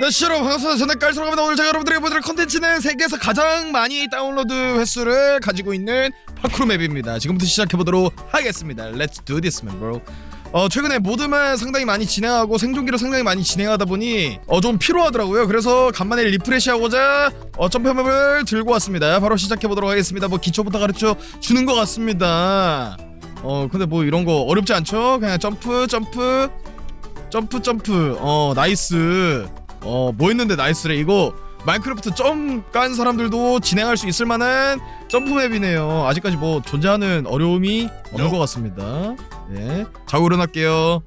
네, 여러분 반갑습니다. 저는 깔스로갑니다. 오늘 제가 여러분들에게 보여드릴 컨텐츠는 세계에서 가장 많이 다운로드 횟수를 가지고 있는 파크로 맵입니다. 지금부터 시작해보도록 하겠습니다. Let's do this, man, bro. 어, 최근에 모드만 상당히 많이 진행하고 생존기를 상당히 많이 진행하다 보니 어, 좀 피로하더라고요. 그래서 간만에 리프레시하고자 어, 점프맵을 들고 왔습니다. 바로 시작해보도록 하겠습니다. 뭐 기초부터 가르쳐 주는 것 같습니다. 어, 근데 뭐 이런 거 어렵지 않죠? 그냥 점프, 점프, 점프, 점프. 어, 나이스. 어, 뭐 했는데 나이스래. 이거 마인크래프트 점 깐 사람들도 진행할 수 있을 만한 점프 맵이네요. 아직까지 뭐 존재하는 어려움이 없는 것 같습니다. 네. 자고 일어날게요.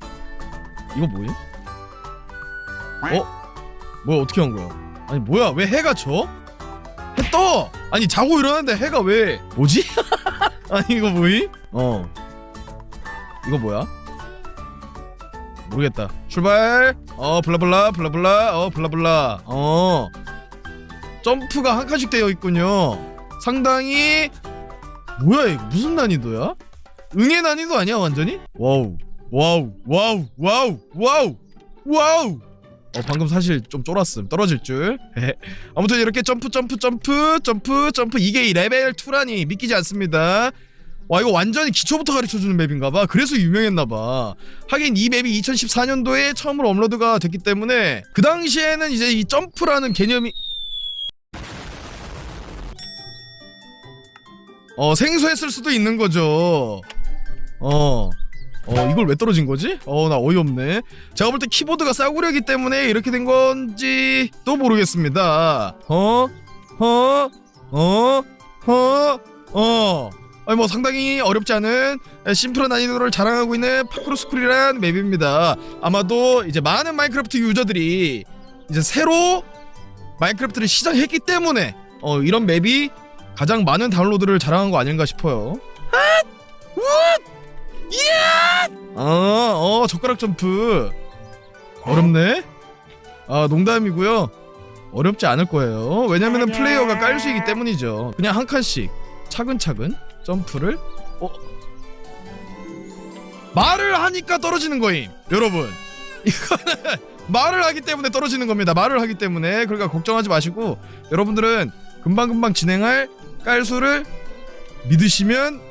이거 뭐예요? 어? 뭐야 어떻게 한 거야? 아니 뭐야 왜 해가 져? 해 떠! 아니 자고 일어났는데 해가 왜 뭐지? 아니 이거 뭐이? 어 이거 뭐야? 모르겠다. 출발! 어 블라블라 블라블라. 어 블라블라. 어. 점프가 한 칸씩 되어 있군요. 상당히 뭐야 이거 무슨 난이도야? 응애 난이도 아니야 완전히? 와우. 와우. 와우. 와우. 와우. 와우. 어 방금 사실 좀 쫄았음. 떨어질 줄. 아무튼 이렇게 점프 점프 점프 점프 점프. 이게 이 레벨 2라니 믿기지 않습니다 와 이거 완전히 기초부터 가르쳐주는 맵인가봐 그래서 유명했나봐 하긴 이 맵이 2014년도에 처음으로 업로드가 됐기 때문에 그 당시에는 이제 이 점프라는 개념이 어 생소했을 수도 있는 거죠 어 어 이걸 왜 떨어진 거지? 어 나 어이없네 제가 볼 때 키보드가 싸구려기 때문에 이렇게 된 건지 또 모르겠습니다 어? 어? 어? 어? 어? 아니 뭐 상당히 어렵지 않은 심플한 난이도를 자랑하고 있는 파크로 스쿨이란 맵입니다 아마도 이제 많은 마인크래프트 유저들이 이제 새로 마인크래프트를 시작했기 때문에 어 이런 맵이 가장 많은 다운로드를 자랑한 거 아닌가 싶어요 핫! 우! 예! 어, 어, 젓가락 점프. 어렵네? 아, 농담이고요. 어렵지 않을 거예요. 왜냐면은 플레이어가 깔수 있기 때문이죠. 그냥 한 칸씩 차근차근 점프를 어 말을 하니까 떨어지는 거임. 여러분. 이거는 말을 하기 때문에 떨어지는 겁니다. 말을 하기 때문에. 그러니까 걱정하지 마시고 여러분들은 금방금방 진행할 깔수를 믿으시면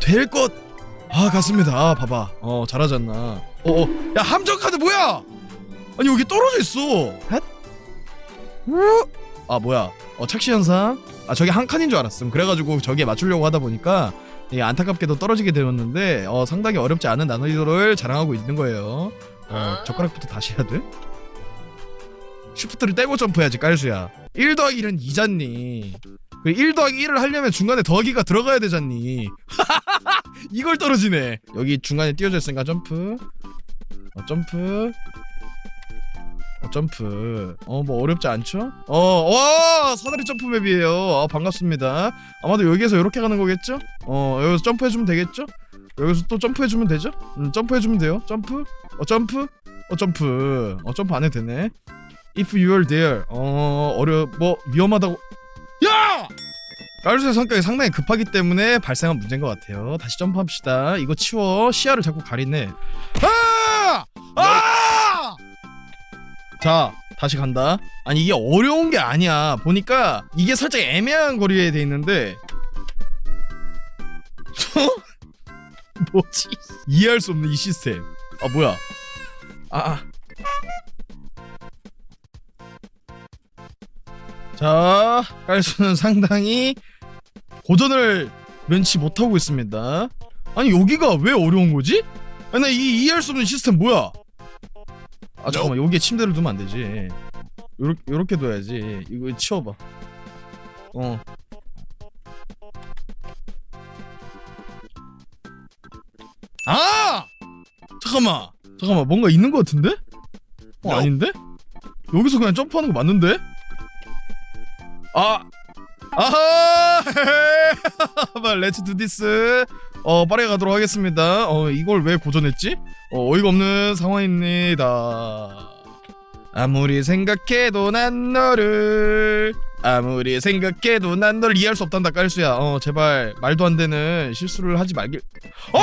될 것 아 같습니다 아 봐봐 어 잘하잖아 어어 야 함정 카드 뭐야 아니 여기 떨어져 있어 핫? 우? 아 뭐야. 어 착시 현상? 아 저게 한 칸인 줄 알았음. 그래가지고 저기에 맞추려고 하다 보니까 이게 안타깝게도 떨어지게 되었는데 어 상당히 어렵지 않은 난이도를 자랑하고 있는 거예요. 어 젓가락부터 다시 해야 돼? 슈프트를 떼고 점프해야지 깔수야. 1 더하기 1은 2잖니. 그1 더하기 1을 하려면 중간에 더하기가 들어가야 되잖니. 이걸 떨어지네. 여기 중간에 띄워져 있으니까 점프. 어 점프 어 점프 어 뭐 어렵지 않죠? 어와 사다리 점프 맵이에요 아 반갑습니다 아마도 여기에서 이렇게 가는 거겠죠? 어 여기서 점프해주면 되겠죠? 여기서 또 점프해주면 되죠? 음 점프해주면 돼요 점프 어 점프 어 점프 어 점프 안 해도 되네 If you're there 어 어려 뭐 위험하다고 야! 깔루스의 성격이 상당히 급하기 때문에 발생한 문제인 것 같아요. 다시 점프합시다. 이거 치워. 시야를 자꾸 가리네. 아! 자, 다시 간다. 아니 이게 어려운 게 아니야. 보니까 이게 살짝 애매한 거리에 돼 있는데 뭐지? 이해할 수 없는 이 시스템. 아 뭐야? 아. 아. 자, 깔수는 상당히 고전을 면치 못하고 있습니다. 아니 여기가 왜 어려운 거지? 아니 나 이 이해할 수 없는 시스템 뭐야? 아 잠깐만 여기에 침대를 두면 안 되지. 요렇게 요렇게 둬야지. 이거 치워봐. 어. 아! 잠깐만. 잠깐만 뭔가 있는 것 같은데? 어 아닌데? 여기서 그냥 점프하는 거 맞는데? 아 아하 렛츠 두 디스 어 빠르게 가도록 하겠습니다 어 이걸 왜 고전했지 어 어이가 없는 상황입니다 아무리 생각해도 난 너를 아무리 생각해도 난널 이해할 수 없단다 깔수야 어 제발 말도 안 되는 실수를 하지 말길 어!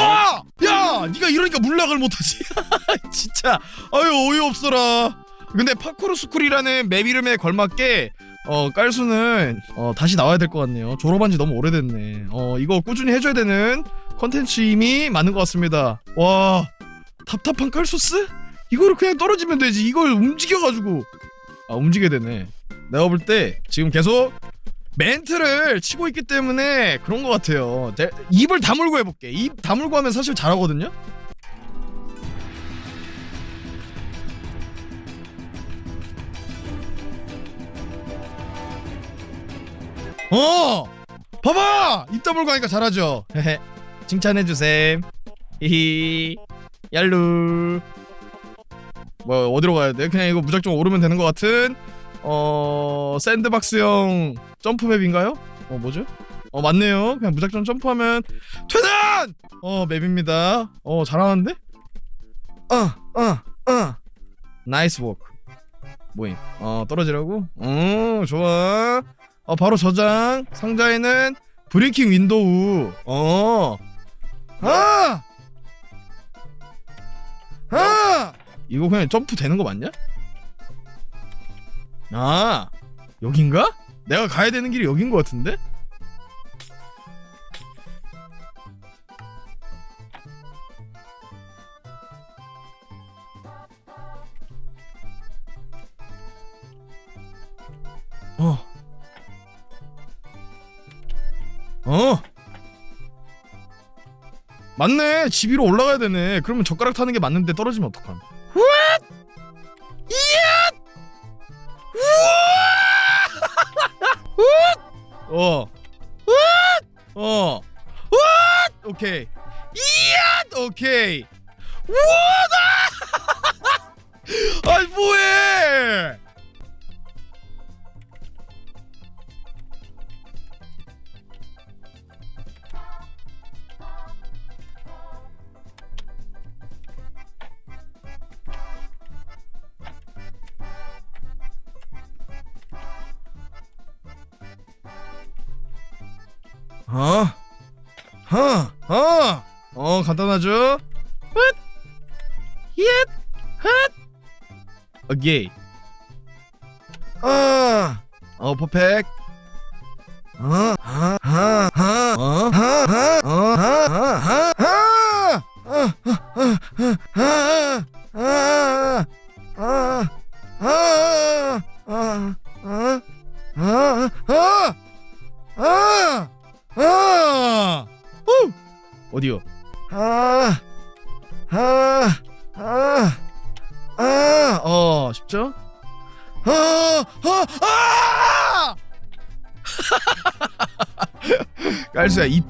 야! 네가 이러니까 물락을 못하지 진짜 아유 어이없어라 근데 파쿠르 스쿨이라는 맵 이름에 걸맞게 어 깔수는 어 다시 나와야 될 것 같네요. 졸업한 지 너무 오래됐네. 어 이거 꾸준히 해줘야 되는 컨텐츠임이 맞는 것 같습니다. 와 답답한 깔소스? 이거를 그냥 떨어지면 되지. 이걸 움직여가지고 아 움직여야 되네. 내가 볼 때 지금 계속 멘트를 치고 있기 때문에 그런 것 같아요. 제, 입을 다물고 해볼게. 입 다물고 하면 사실 잘하거든요. 어! 봐봐! 입 다물고 하니까 잘하죠. 칭찬해주셈. 히히. 얄루. 뭐 어디로 가야 돼? 그냥 이거 무작정 오르면 되는 것 같은 어 샌드박스형 점프맵인가요? 어 뭐죠? 어 맞네요. 그냥 무작정 점프하면 퇴단! 어 맵입니다. 어 잘하는데? 어어어 나이스 워크. 뭐임? 어 떨어지라고? 어 좋아. 어 바로 저장. 상자에는 브레이킹 윈도우. 어. 아! 아! 이거 그냥 점프 되는 거 맞냐? 아 여긴가? 내가 가야 되는 길이 여긴 거 같은데? 어. 어. 맞네. 집 위로 올라가야 되네. 그러면 젓가락 타는 게 맞는데 떨어지면 어떡함? What? 이야! 우와! 어. What? 어. What? 오케이. 이야! 오케이. 어? 어? 어? 어 간단하죠? 훗! 얏! 훗! 오케이 아! 어 퍼펙트 어? 아! 아! 아! 어? 아! 아! 어? 아!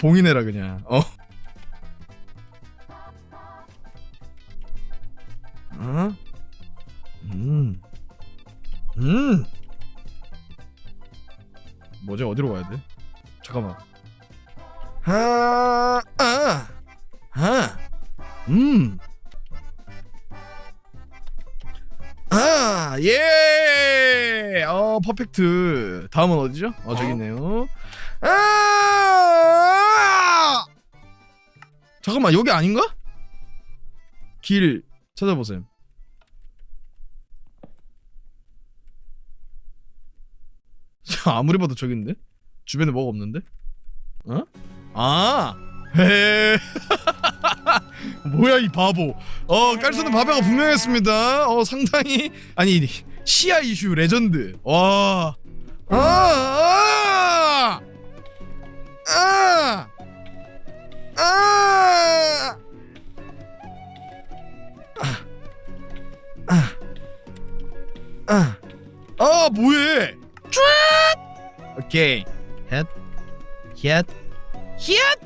봉이네라 그냥. 어. 어? 음. 음. 뭐지? 어디로 가야 돼? 잠깐만. 하, 아, 하, 음. 아, 예! 어, 퍼펙트. 다음은 어디죠? 어, 저기 있네요. 잠깐만, 여기 아닌가? 길 찾아보셈. 아무리 봐도 있는데? 주변에 뭐가 없는데? 어? 아! 헤 뭐야 이 바보 어 깔쏘는 바보가 분명했습니다 어 상당히 아니 시야 이슈 레전드 와! 아! 아! 아! 아! 아! 뭐해? 쫙 오케이. 헷 헷 헷!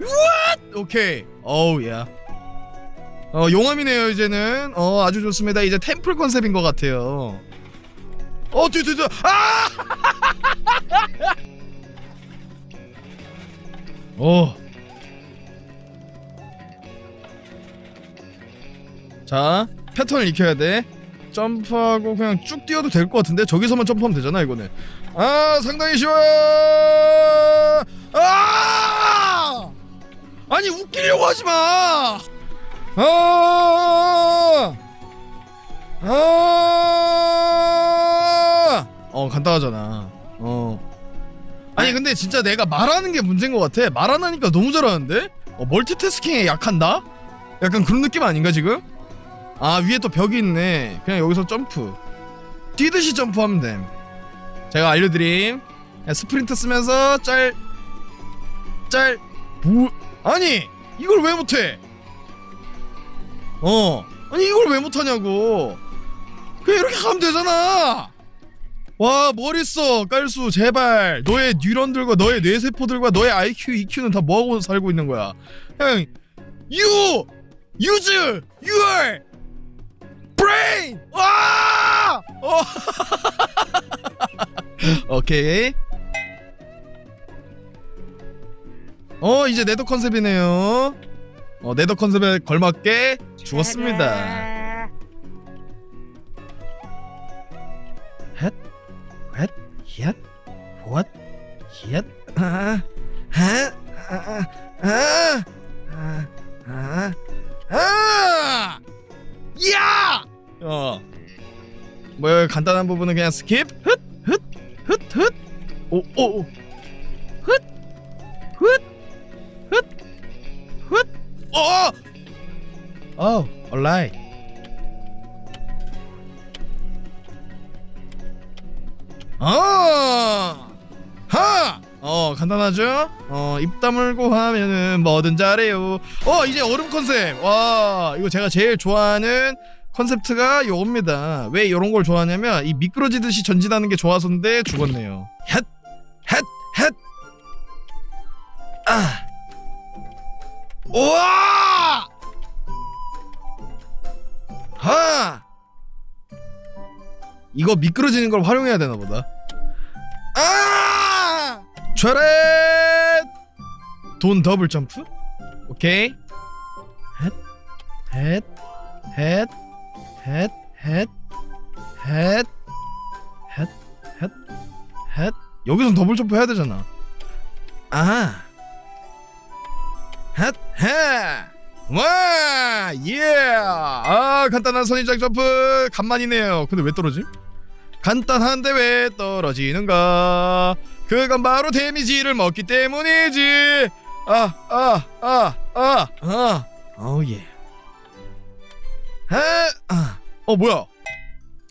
What? 오케이. 어우 야. 어, 용암이네요 이제는. 어 아주 좋습니다. 이제 템플 컨셉인 것 같아요. 어 뒤, 뒤, 뒤. 아! 어. 자 패턴을 익혀야 돼. 점프하고 그냥 쭉 뛰어도 될 것 같은데? 저기서만 점프하면 되잖아 이거는. 아 상당히 쉬워요! 아! 아니 웃기려고 하지 마! 아! 아! 어 간단하잖아. 어. 아니 근데 진짜 내가 말하는 게 문제인 것 같아. 말 안 하니까 너무 잘하는데? 어, 멀티태스킹에 약한다? 약간 그런 느낌 아닌가 지금 아 위에 또 벽이 있네. 그냥 여기서 점프. 뛰듯이 점프하면 됨. 제가 알려드림. 스프린트 쓰면서 짤 짤 뭐 아니 이걸 왜 못해? 어 아니 이걸 왜 못하냐고. 그냥 이렇게 가면 되잖아. 와 머릿속 깔수 제발. 너의 뉴런들과 너의 뇌세포들과 너의 IQ, EQ는 다 뭐하고 살고 있는 거야? 그냥 You brain! 와 어. 오케이. 어 이제 네더 컨셉이네요. 어 네더 컨셉에 걸맞게 죽었습니다. 헷, 헷, 헷, 홑, 헷, 아, 하, 아, 아, 아, 아, 아, 야! 어, 뭐 간단한 부분은 그냥 스킵, 흩, 흩, 흩, 흩, 오, 오, 오, 흩, 흩, 흩, 흩, 어, 어, alright. 아! 하! 어 간단하죠? 어 입 다물고 하면은 뭐든 잘해요. 어 이제 얼음 컨셉. 와 이거 제가 제일 좋아하는 컨셉트가 요겁니다. 왜 이런 걸 좋아하냐면 이 미끄러지듯이 전진하는 게 좋아서인데 죽었네요. 헷! 헷! 헷! 아! 우와! 하! 이거 미끄러지는 걸 활용해야 되나 보다. 아! 좌렛! 돈 더블 점프? 오케이. 헷, 헷, 헷, 헷, 헷, 헷, 헷, 헷, 헷. 여기서 더블 점프 해야 되잖아. 아. 헷, 헷. 와! 예! 아, 간단한 선인장 점프 간만이네요. 근데 왜 떨어짐? 간단한데 왜 떨어지는가? 그건 바로 데미지를 먹기 때문이지. 아, 아, 아, 아, 아, 어 예. 아, 아, 어 뭐야?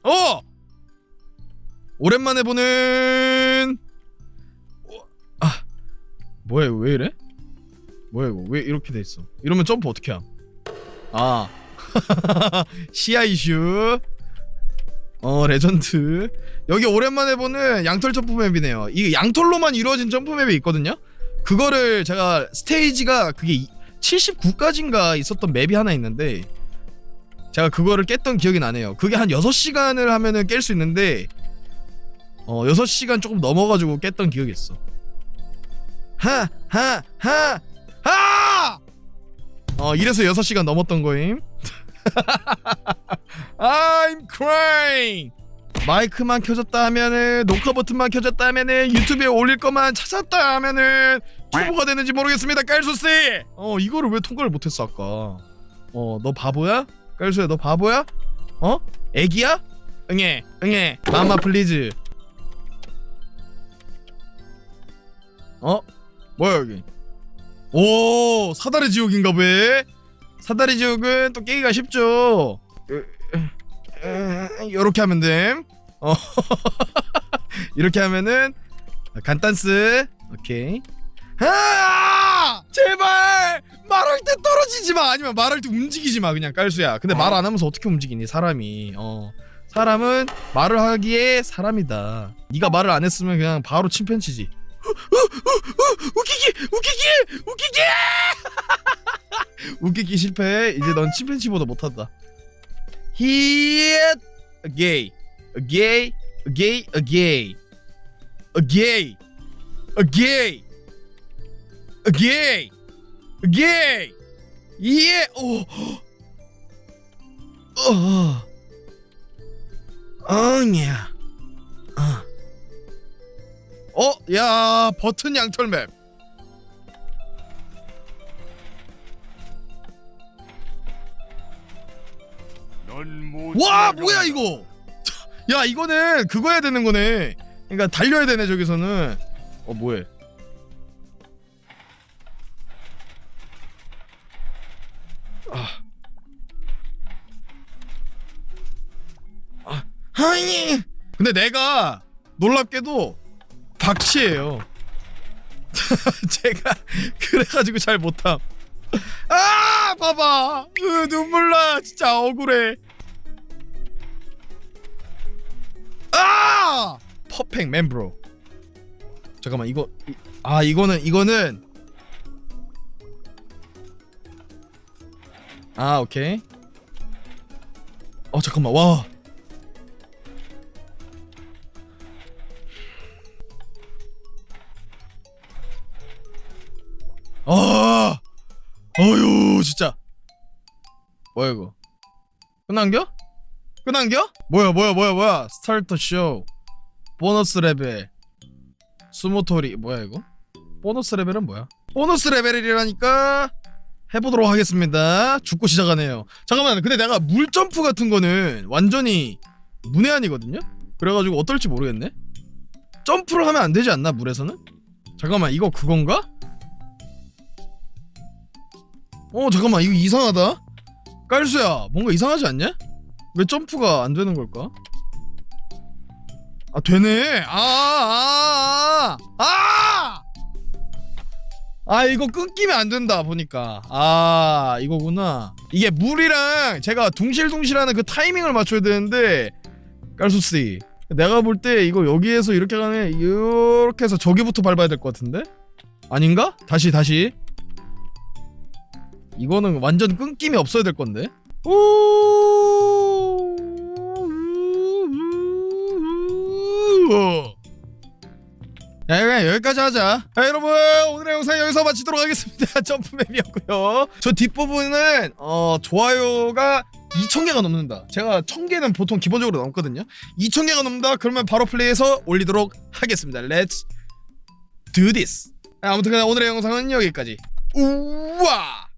어, 오랜만에 보는. 어, 아, 뭐야 왜 이래? 뭐야 이거 왜 이렇게 돼 있어? 이러면 점프 어떻게 함? 아, 시야 이슈. 어 레전드 여기 오랜만에 보는 양털 점프 맵이네요 이 양털로만 이루어진 점프 맵이 있거든요 그거를 제가 스테이지가 그게 79까지인가 있었던 맵이 하나 있는데 제가 그거를 깼던 기억이 나네요. 그게 한 6시간을 하면은 깰 수 있는데 어 6시간 조금 넘어가지고 깼던 기억이 있어. 하 하 하 하! 어 이래서 6시간 넘었던 거임. I'm crying. 마이크만 켜졌다 하면은 녹화 버튼만 켜졌다 하면은 유튜브에 올릴 것만 찾았다 하면은 투보가 되는지 모르겠습니다 깔수씨! 어 이거를 왜 통과를 못했어 아까? 어 너 바보야? 깔수야 너 바보야? 어? 애기야? 응애 응애 마마 플리즈 어? 뭐야 여기 오 사다리 지옥인가 봐 사다리 지옥은 또 깨기가 쉽죠. 이렇게 하면 됨. 어. 이렇게 하면은 간단스. 오케이. 아! 제발 떨어지지 마. 아니면 말할 때 움직이지 마. 그냥 깔수야. 근데 말 안 하면서 어떻게 움직이니 사람이. 어. 사람은 말을 하기에 사람이다. 네가 말을 안 했으면 그냥 바로 침팬치지. 웃기기 웃기기 웃기기 웃기기 실패 이제 넌 침팬치보다 못한다 a gay gay gay gay gay gay gay gay 예 오. 어. 어냐. 어. 어, 야, 버튼 양털 맵. 와, 뭐야 이거? 야 이거는 그거 해야 되는 거네 그러니까 달려야 되네 저기서는 어 뭐해 아 하이! 근데 내가 놀랍게도 박치예요. 제가 그래가지고 잘 못함. 아 봐봐. 으, 눈물 나. 진짜 억울해. 아! 퍼펙 맨브로. 잠깐만 이거 이- 아 이거는 이거는. 아 오케이. 어 잠깐만. 와 아, 어휴 진짜 뭐야 이거 끝난겨? 끝난겨? 뭐야 뭐야 뭐야 뭐야 스타터 쇼 보너스 레벨 수모토리 뭐야 이거? 보너스 레벨은 뭐야? 보너스 레벨이라니까 해보도록 하겠습니다 죽고 시작하네요 잠깐만 근데 내가 물 점프 같은 거는 완전히 문해안이거든요? 그래가지고 어떨지 모르겠네 점프를 하면 안 되지 않나 물에서는? 잠깐만 이거 그건가? 어 잠깐만 이거 이상하다 깔수야 뭔가 이상하지 않냐? 왜 점프가 안 되는 걸까? 아 되네 아아아아 아, 아! 아 이거 끊기면 안 된다 보니까 아 이거구나 이게 물이랑 제가 둥실둥실하는 그 타이밍을 맞춰야 되는데 깔수씨 내가 볼 때 이거 여기에서 이렇게 가면 이렇게 해서 저기부터 밟아야 될 것 같은데 아닌가? 다시 다시 이거는 완전 끊김이 없어야 될 건데. 야, 그냥 여기까지 하자. 자, 여러분, 오늘의 영상 여기서 마치도록 하겠습니다. 점프맵이었고요. 저 뒷부분은 어, 좋아요가 2,000개가 넘는다. 제가 1,000개는 보통 기본적으로 넘거든요. 2,000개가 넘는다. 그러면 바로 플레이해서 올리도록 하겠습니다. Let's do this. 아무튼 오늘의 영상은 여기까지. 우와!